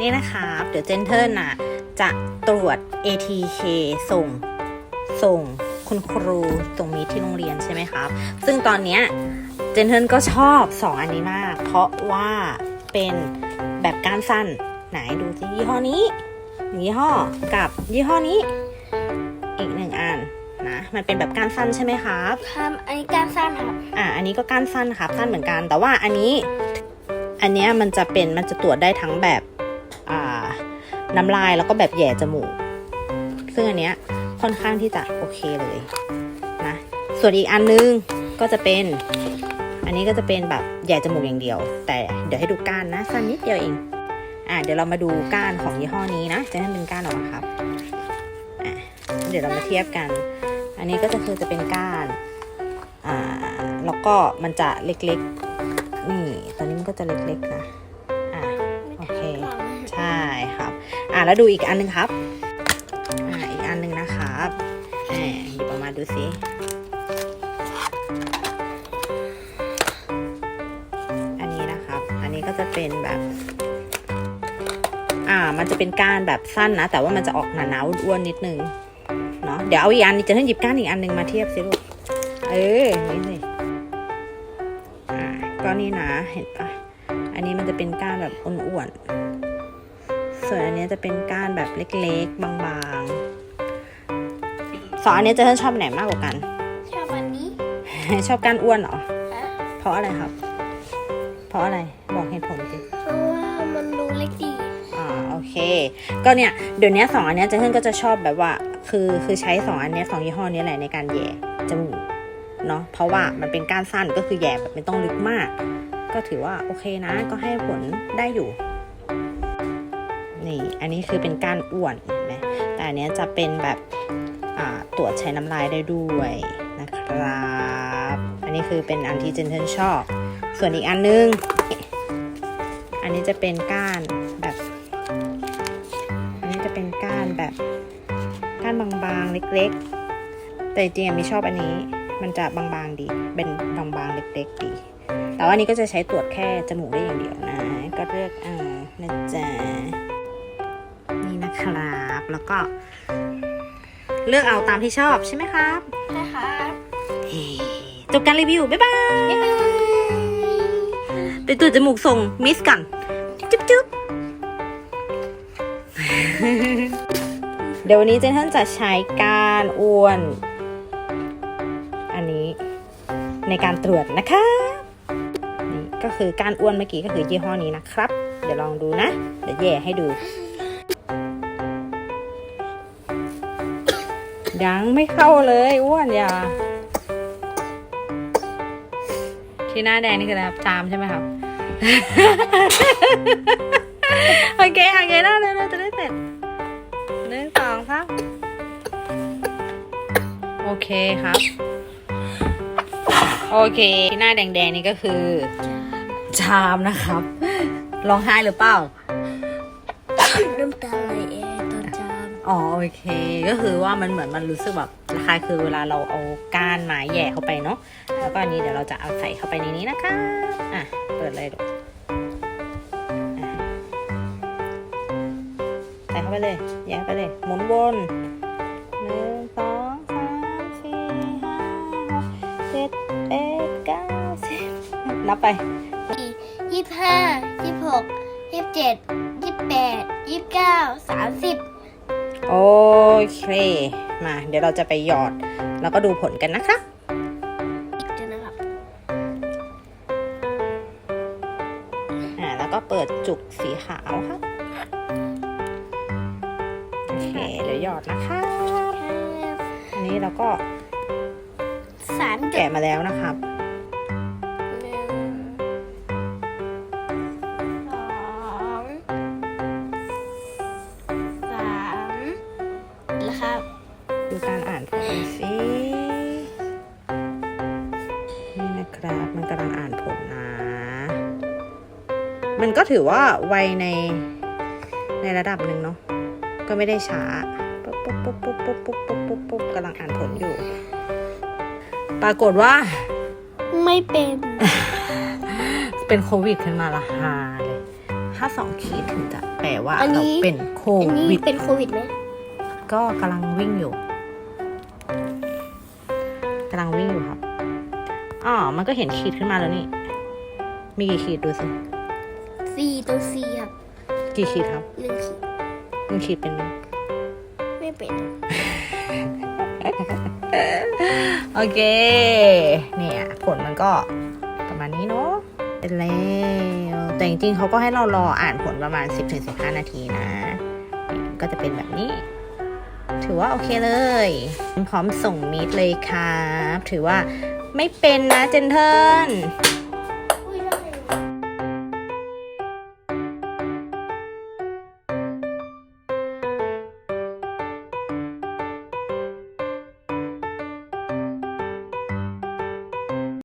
นี่นะครับเดี๋ยวเจนเทิร์นน่ะจะตรวจ ATK ส่งส่งคุณครูส่งมีที่โรงเรียนใช่ไหมครับ ซึ่งตอนเนี้ยเจนเทิร์นก็ชอบ2อันนี้มาก เพราะว่าเป็นแบบก้านสั้นไหนดูสิยี่ห้อนี้ยี่ห้อกับยี่ห้อนี้ อีกหนึ่งอันนะมันเป็นแบบก้านสั้นใช่ไหมครับครับอันนี้การสั้นครับอ่าอันนี้ก็ก้านสั้นครับสั้นเหมือนกัน แต่ว่าอันนี้ อันเนี้ยมันจะเป็นมันจะตรวจได้ทั้งแบบอ่า น้ำลายแล้วก็แบบแย่จมูก ซึ่งอันเนี้ยค่อนข้างที่จะโอเคเลยนะส่วนอีกอันนึงก็จะเป็น อันนี้ก็จะเป็นแบบแย่จมูกอย่างเดียว แต่เดี๋ยวให้ดูก้านนะสั้นนิดเดียวเองอ่าเดี๋ยวเรามาดูก้านของยี่ห้อนี้นะจะให้เป็นก้านออกมาครับอะเดี๋ยวเรามาเทียบกัน อันนี้ก็จะคือจะเป็นก้านอ่าแล้วก็มันจะเล็กๆนี่ตอนนี้มันก็จะเล็กๆนะ แล้วดูอีกอันหนึงครับอ่าอีกอันหนึงนะครับหมหยิบออกมาดูสิอันนี้นะครับ อันนี้ก็จะเป็นแบบ อ่า มันจะเป็นก้านแบบสั้นนะ แต่ว่ามันจะออกหนาๆอ้วนนิดนึงเนาะเดี๋ยวเอาอีกอันนี้จะให้หยิบก้านอีกอันหนึงมาเทียบสิลูกเออนี่สิอ่าก็นี่นะเห็นปะอันนี้มันจะเป็นก้านแบบอ้วนๆ ส่วนอันเนี้ยจะเป็นก้านแบบเล็กๆ บางๆสองอันเนี้ยเจะชอบอันไหนมากกว่ากัน ชอบอันนี้ ชอบก้านอ้วนเหรออะเพราะอะไรครับ เพราะอะไรบอกเหตุผลสิเพราะว่ามันดูเล็กดีอ่าโอเค ก็เนี่ยเดี๋ยวนี้สองอันเนี้ยเจเฮิร์นก็จะชอบแบบว่า คือคือใช้สองอันเนี้ยสองยี่ห้อนี้แหละในการแหย่จมูกเนาะเพราะว่ามันเป็นก้านสั้นก็คือแหย่แบบไม่ต้องลึกมาก ก็ถือว่าโอเคนะ ก็ให้ผลได้อยู่ นี่ อันนี้คือเป็นก้านอ้วนเห็นไหมแต่อันนี้จะเป็นแบบตรวจใช้น้ำลายได้ด้วยนะครับ อันนี้คือเป็นอันที่เจนเทนชอบ ส่วนอีกอันนึง อันนี้จะเป็นก้านแบบ อันนี้จะเป็นก้านแบบก้านบางๆเล็กๆ แต่จริงๆมีชอบอันนี้ มันจะบางๆดี เป็นบางๆเล็กๆดี แต่ว่าอันนี้ก็จะใช้ตรวจแค่จมูกได้อย่างเดียวนะ ก็เลือกเอานะจ๊ะ แล้วก็ เลือกเอาตามที่ชอบใช่ไหมครับใช่ครับเฮ้จบการรีวิว บ๊ายบายไปตรวจจมูกส่งมิสกัน จุ๊บจุ๊บเดี๋ยววันนี้เจนท่านจะใช้การอ้วน อันนี้ในการตรวจนะคะนี่ก็คือการอ้วนเมื่อกี้ก็คือยี่ห้อนี้นะครับ เดี๋ยวลองดูนะ เดี๋ยวแย่ให้ดู ยังไม่เข้าเลยอ้วนอย่าที่หน้าแดงนี่คืออะไรครับจามใช่ไหมครับ โอเคโอเคได้เลยเราจะได้เสร็จหนึ่งสองสามโอเคครับ โอเคที่หน้าแดงๆนี่ก็คือจามนะครับร้องไห้หรือเปล่า อ๋อโอเค ก็คือว่ามันเหมือนมันรู้สึกแบบคล้ายคือเวลาเราเอาก้านไม้แย่เข้าไปเนาะแล้วก็อันนี้เดี๋ยวเราจะเอาใส่เข้าไปในนี้นะคะอะเปิดเลยลูใส่เข้าไปเลยแย่ไปเลย หมุนวนหนึ่งสองสามสี่ห้าหกเจ็ดแปดเก้าสิบนับไปยี่สิบห้ายี่สิบหกยี่สิบเจ็ดยี่สิบแปดยี่สิบเก้าสามสิบ โอเค มา เดี๋ยวเราจะไปหยอด แล้วก็ดูผลกันนะคะเดี๋ยวนะครับอ่าแล้วก็เปิดจุกสีขาวครับโอเคเดี๋ยวหยอดนะคะ อันนี้เราก็สามจุดแกะมาแล้วนะครับ มันก็ถือว่าไวในในระดับหนึ่งเนาะก็ไม่ได้ช้าปุ๊บปุ๊บปุ๊บปุ๊บปุ๊บปุ๊บปุ๊บปุ๊บปุ๊บกำลังอ่านผลอยู่ ปรากฏว่า ไม่เป็น เป็นโควิดขึ้นมาละฮาเลยถ้าสองขีดถึงจะแปลว่าอันนี้ เราเป็นโคอันนี้วิด เป็นโควิดไหมก็กำลังวิ่งอยู่กำลังวิ่งอยู่ครับอ๋อมันก็เห็นขีดขึ้นมาแล้วนี่ มีกี่ขีดดูสิ ซีตัวซีครับกี่ขีดครับหนึ่งขีดหนึ่งขีดเป็นไหมไม่เป็น โอเค เนี่ย ผลมันก็ประมาณนี้เนาะเป็นแล้วแต่จริงๆเขาก็ให้เรารออ่านผลประมาณ 10-15 นาทีนะเนี่ยก็จะเป็นแบบนี้ ถือว่าโอเคเลย พร้อมส่งมีดเลยครับ ถือว่าไม่เป็นนะเจนเทิล